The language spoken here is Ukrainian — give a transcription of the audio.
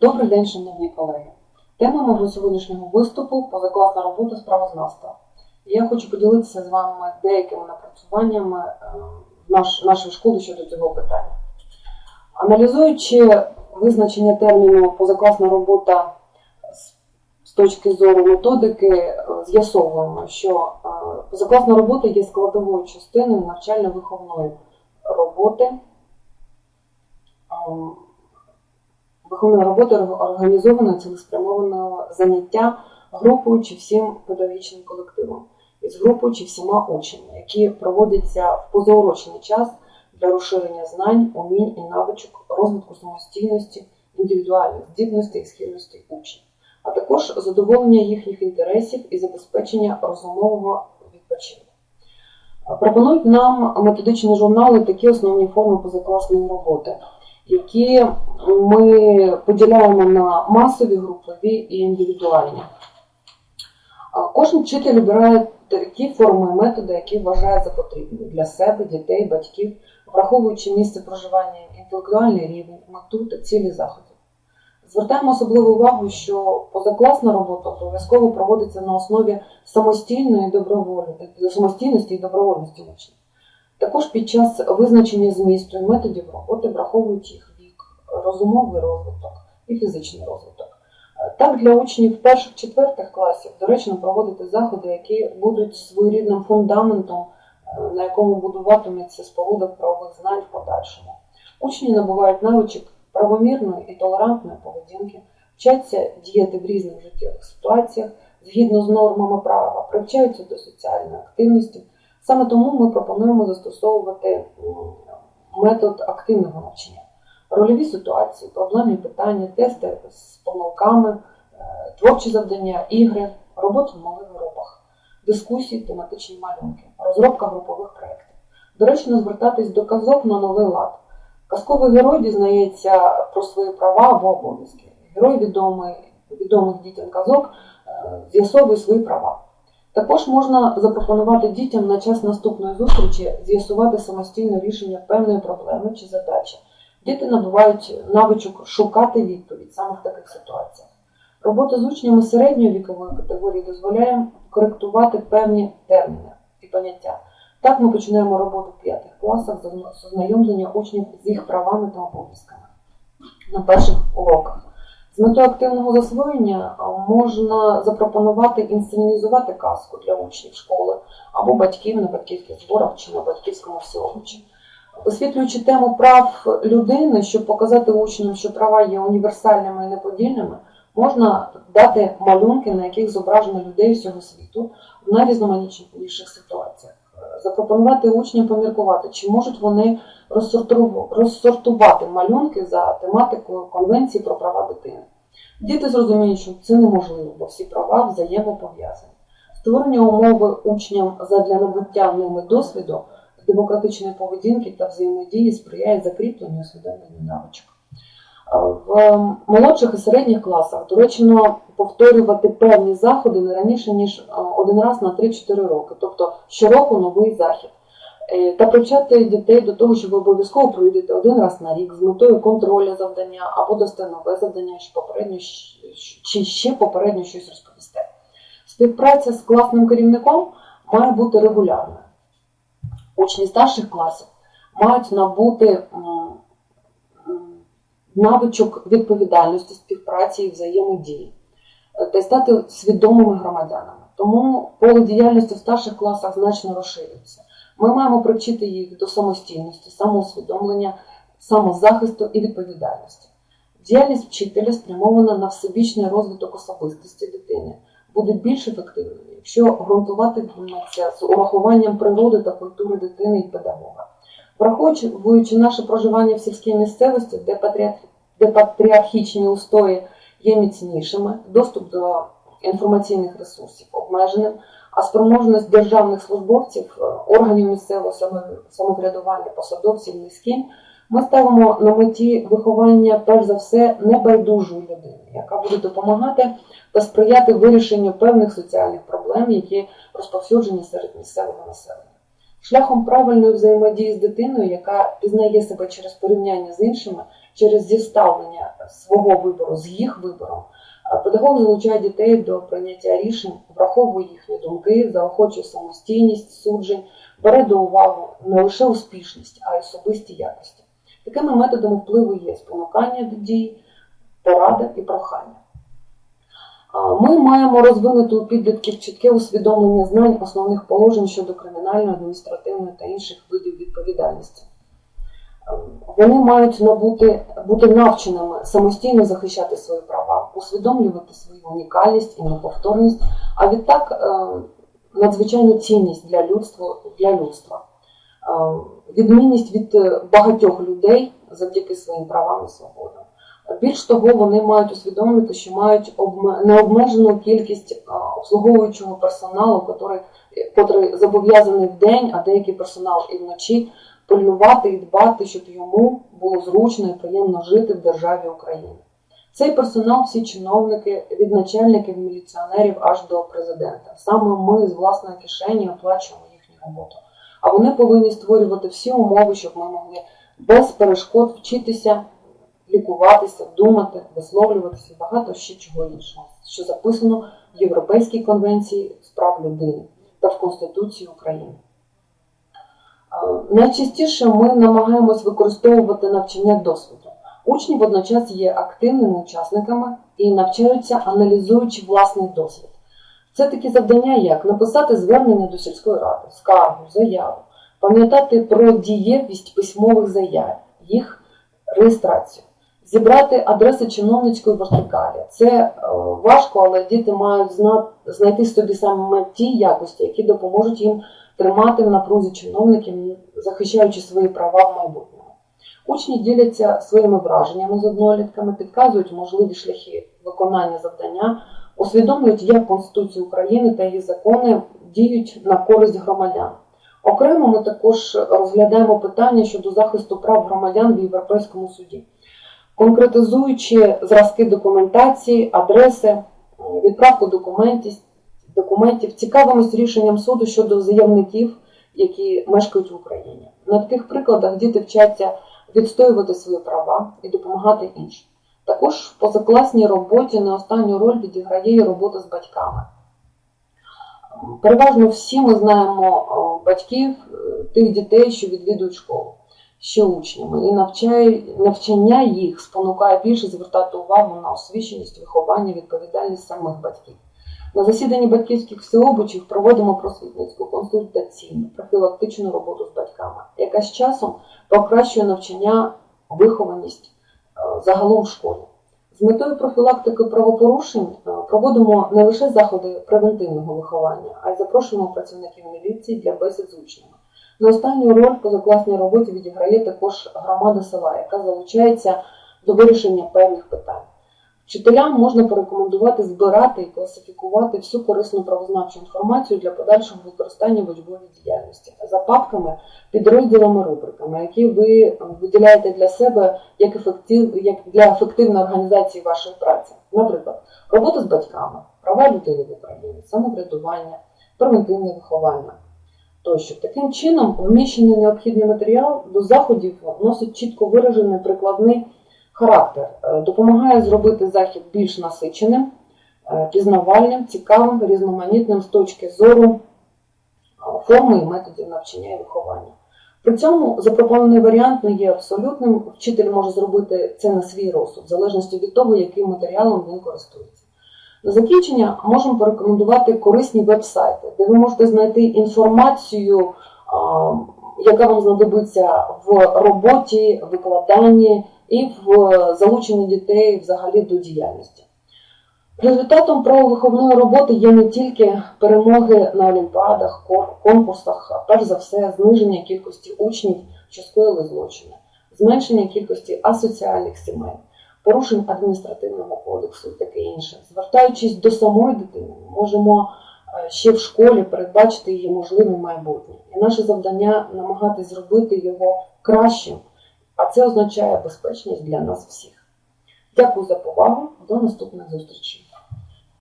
Добрий день, шановні колеги. Тема мого сьогоднішнього виступу позакласна робота з правознавства. Я хочу поділитися з вами деякими напрацюваннями е, наш, нашої школи щодо цього питання. Аналізуючи визначення терміну позакласна робота з- точки зору методики, е, з'ясовуємо, що е, позакласна робота є складовою частиною навчально-виховної роботи. Виховної роботи організованого цілеспрямованого заняття групою чи всім педагогічним колективом із групою чи всіма учнями, які проводяться в позаурочний час для розширення знань, умінь і навичок, розвитку самостійності, індивідуальних здібностей і схильностей учнів, а також задоволення їхніх інтересів і забезпечення розумового відпочинку. Пропонують нам методичні журнали такі основні форми позакласної роботи, які ми поділяємо на масові, групові і індивідуальні. Кожен вчитель обирає такі форми і методи, які вважає за потрібні для себе, дітей, батьків, враховуючи місце проживання, інтелектуальний рівень, мету та цілі заходів. Звертаємо особливу увагу, що позакласна робота обов'язково проводиться на основі самостійної добровольності, самостійності і добровольності учнів. Також під час визначення змісту і методів роботи враховують їх розумовий розвиток і фізичний розвиток. Е, Так, для учнів перших-четвертих класів доречно проводити заходи, які будуть своєрідним фундаментом, е, на якому будуватиметься споруда правових знань в подальшому. Учні набувають навичок правомірної і толерантної поведінки, вчаться діяти в різних життєвих ситуаціях згідно з нормами права, привчаються до соціальної активності. Саме тому ми пропонуємо застосовувати метод активного навчання. Рольові ситуації, проблемні питання, тести з помилками, е, творчі завдання, ігри, робота в малих групах, дискусії, тематичні малюнки, розробка групових проєктів. Доречно звертатись до казок на новий лад. Казковий герой дізнається про свої права або обов'язки. Герой відомий, відомих дітям казок е, з'ясовує свої права. Також можна запропонувати дітям на час наступної зустрічі з'ясувати самостійне рішення певної проблеми чи задачі. Діти набувають навичок шукати відповідь саме в таких ситуаціях. Робота з учнями середньої вікової категорії дозволяє коректувати певні терміни і поняття. Так ми починаємо роботу в п'ятих класах з ознайомлення учнів з їх правами та обов'язками на перших уроках. З метою активного засвоєння можна запропонувати інсценізувати казку для учнів школи або батьків на батьківських зборах чи на батьківському всеобучі. Висвітлюючи тему прав людини, щоб показати учням, що права є універсальними і неподільними, можна дати малюнки, на яких зображено людей всього світу в найрізноманітніших ситуаціях. Запропонувати учням поміркувати, чи можуть вони розсортувати малюнки за тематикою Конвенції про права дитини. Діти зрозуміють, що це неможливо, бо всі права взаємопов'язані. Створення умови учням задля набуття ними досвіду демократичної поведінки та взаємодії сприяє закріпленню усвідомленню навичок. В молодших і середніх класах доречно повторювати певні заходи не раніше ніж один раз на 3-4 роки, тобто щороку новий захід. Е, Та привчати дітей до того, що ви обов'язково пройдете один раз на рік з метою контролю завдання або дасте нове завдання, що попередньо чи ще попередньо щось розповісте. Співпраця з класним керівником має бути регулярною. Учні старших класів мають набути м, навичок відповідальності, співпраці і взаємодії е, та й стати свідомими громадянами. Тому поле діяльності в старших класах значно розширюється. Ми маємо привчити їх до самостійності, самоусвідомлення, самозахисту і відповідальності. Діяльність вчителя спрямована на всебічний розвиток особистості дитини, буде більш ефективною, якщо ґрунтуватиметься з урахуванням природи та культури дитини і педагога. Враховуючи наше проживання в сільській місцевості, де, де патріархічні устої є міцнішими, доступ до інформаційних ресурсів обмеженим, а спроможність державних службовців, е, органів місцевого самоврядування, посадовців низьким, ми ставимо на меті виховання, перш за все, небайдужої людини, яка буде допомагати та сприяти вирішенню певних соціальних проблем, які розповсюджені серед місцевого населення. Шляхом правильної взаємодії з дитиною, яка пізнає себе через порівняння з іншими, через зіставлення свого вибору з їх вибором, педагог залучає дітей до прийняття рішень, враховує їхні думки, заохочує самостійність, суджень, бере до уваги не лише успішність, а й особисті якості. Такими методами впливу є спонукання до дій, порада і прохання. Ми маємо розвинути у підлітків чітке усвідомлення знань основних положень щодо кримінальної, адміністративної та інших видів відповідальності. Вони мають набути, бути навченими самостійно захищати свої права, усвідомлювати свою унікальність і неповторність, а відтак ем, надзвичайну цінність для людства, для людства. Ем, відмінність від е, багатьох людей завдяки своїм правам і свободам. Більш того, вони мають усвідомлювати, що мають необмежену кількість обслуговуючого персоналу, котрий, котрий зобов'язаний в день, а деякий персонал і вночі пильнувати і дбати, щоб йому було зручно і приємно жити в державі України. Цей персонал, всі чиновники, від начальників, міліціонерів аж до президента. Саме ми з власної кишені оплачуємо їхню роботу. А вони повинні створювати всі умови, щоб ми могли без перешкод вчитися, лікуватися, думати, висловлюватися і багато ще чого іншого, що записано в Європейській конвенції з прав людини та в Конституції України. Найчастіше ми намагаємось використовувати навчання досвіду. Учні водночас є активними учасниками і навчаються, аналізуючи власний досвід. Це такі завдання, як написати звернення до сільської ради, скаргу, заяву, пам'ятати про дієвість письмових заяв, їх реєстрацію, зібрати адреси чиновницької вертикалі. Це е, важко, але діти мають знайти собі саме ті якості, які допоможуть їм тримати в напрузі чиновників, захищаючи свої права в майбутньому. Учні діляться своїми враженнями з однолітками, підказують можливі шляхи виконання завдання, усвідомлюють, як Конституція України та її закони діють на користь громадян. Окремо ми також розглядаємо питання щодо захисту прав громадян в Європейському суді, конкретизуючи зразки документації, адреси, відправку документів, документів, цікавимось рішенням суду щодо заявників, які мешкають в Україні. На таких прикладах діти вчаться відстоювати свої права і допомагати іншим. Також в позакласній роботі не останню роль відіграє робота з батьками. Переважно всі ми знаємо батьків е, тих дітей, що відвідують школу, ще учнями, і навчає, навчання їх спонукає більше звертати увагу на освіченість, виховання, відповідальність самих батьків. На засіданні батьківських всеобучів проводимо просвітницьку, консультаційну, профілактичну роботу з батьками, яка з часом покращує навчання, вихованість е, загалом в школі. З метою профілактики правопорушень е, проводимо не лише заходи превентивного виховання, а й запрошуємо працівників міліції для бесід з учнями. На останню роль в позакласній роботі відіграє також громада села, яка залучається до вирішення певних питань. Вчителям можна порекомендувати збирати і класифікувати всю корисну правознавчу інформацію для подальшого використання в учбовій діяльності за папками, підрозділами, рубриками, які ви виділяєте для себе як, ефектив, як для ефективної організації вашої праці. Наприклад, робота з батьками, права людини в Україні, самоврядування, превентивне виховання. Тощо таким чином вміщений необхідний матеріал до заходів носить чітко виражений прикладний характер, е, допомагає зробити захід більш насиченим, е, пізнавальним, цікавим, різноманітним з точки зору е, форми і методів навчання і виховання. При цьому запропонований варіант не є абсолютним. Вчитель може зробити це на свій розсуд, в залежності від того, яким матеріалом він користується. На закінчення можемо порекомендувати корисні веб-сайти, де ви можете знайти інформацію, яка вам знадобиться в роботі, викладанні і в залученні дітей взагалі до діяльності. Результатом правовиховної роботи є не тільки перемоги на олімпіадах, конкурсах, а перш за все зниження кількості учнів, що скоїли злочини, зменшення кількості асоціальних сімей, порушень адміністративного кодексу і таке інше. Звертаючись до самої дитини, ми можемо е, ще в школі передбачити її можливе майбутнє. І наше завдання намагатись зробити його кращим, а це означає безпечність для нас всіх. Дякую за повагу. До наступних зустрічей.